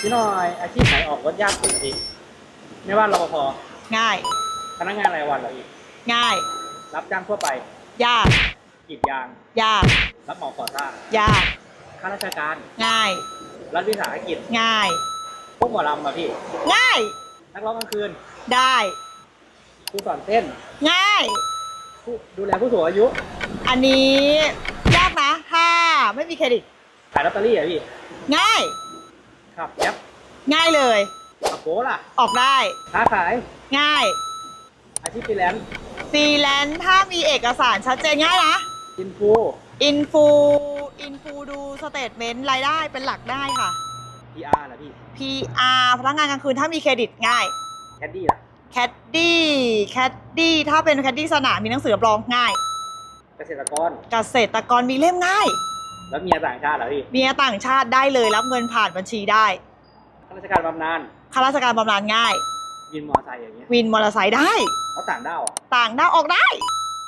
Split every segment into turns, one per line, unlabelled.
พี่หน่อยอาชีพไหนออกรถยากสุดอะพี่ไม่ว่ารปภ
ง่าย
พนักงานรายวันเหรอพี่
ง่าย
รับจ้างทั่วไป
ยาก
กรีดยาง
ยาก
รับเหมาก่อสร้าง
ยาก
ข้าราชการ
ง่าย
รัฐวิสาหกิจ
ง่าย
พวกหมอลำอะพี่
ง่าย
นักร้องกลางคืน
ได้
ครูสอนเต้น
ง่าย
ผู้ดูแลผู้สูงอายุ
อันนี้ยากนะถ้าไม่มีเครดิต
ขายลอตเตอรี่อะพี่
ง่าย
ขับแก๊ป
ง่ายเลย
ขับโป๊ล่ะ
ออกได้
ค้าขาย
ง่าย
อาชีพฟรีแลนซ์
ฟรีแลนซ์ถ้ามีเอกสารชัดเจนง่ายนะ
อินฟู
อินฟูอินฟูดูสเตทเมนต์รายได้เป็นหลักได้ค่ะ
พีอาร์เหรอพี่
PR พนักงานกลางคืนถ้ามีเครดิตง่าย
แคดดี้ล่ะ
แคดดี้แคดดี้ถ้าเป็นแคดดี้สนามมีหนังสือรับรองง่าย
เกษตรกร
เกษตรกรมีเล่มง่าย
แล้วเมียต่างชาติเหรอพี่
เมียต่างชาติได้เลยรับเงินผ่านบัญชีได้
ข้าราชการบำนาญ
ข้าราชการบำนาญง่าย
วินมอเตอร์ไซค์อย่างเงี้ย
วินมอเตอร์ไซค์ได้
แล้วต่างด้าวอะ
ต่างด้าวออกได้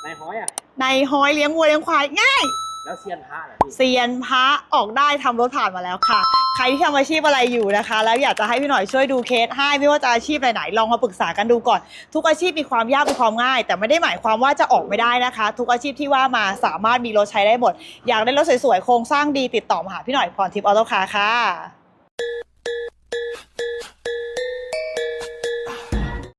นายฮ้อยอะ
ในฮอยเลี้ยงวัวเลี้ยงควายง่าย
แล้วเซียนพระเหรอพี่
เซียนพระออกได้ทำรถผ่านมาแล้วค่ะ ใครที่ทำอาชีพอะไรอยู่นะคะ แล้วอยากจะให้พี่หน่อยช่วยดูเคสให้ไม่ว่าจะอาชีพไหนๆลองมาปรึกษากันดูก่อน ทุกอาชีพมีความยากมีความง่าย แต่ไม่ได้หมายความว่าจะออกไม่ได้นะคะ ทุกอาชีพที่ว่ามาสามารถมีรถใช้ได้หมด อยากได้รถสวยๆโครงสร้างดีติดต่อมาหาพี่หน่อยพรทิพย์ออโต้คาร์ค่ะ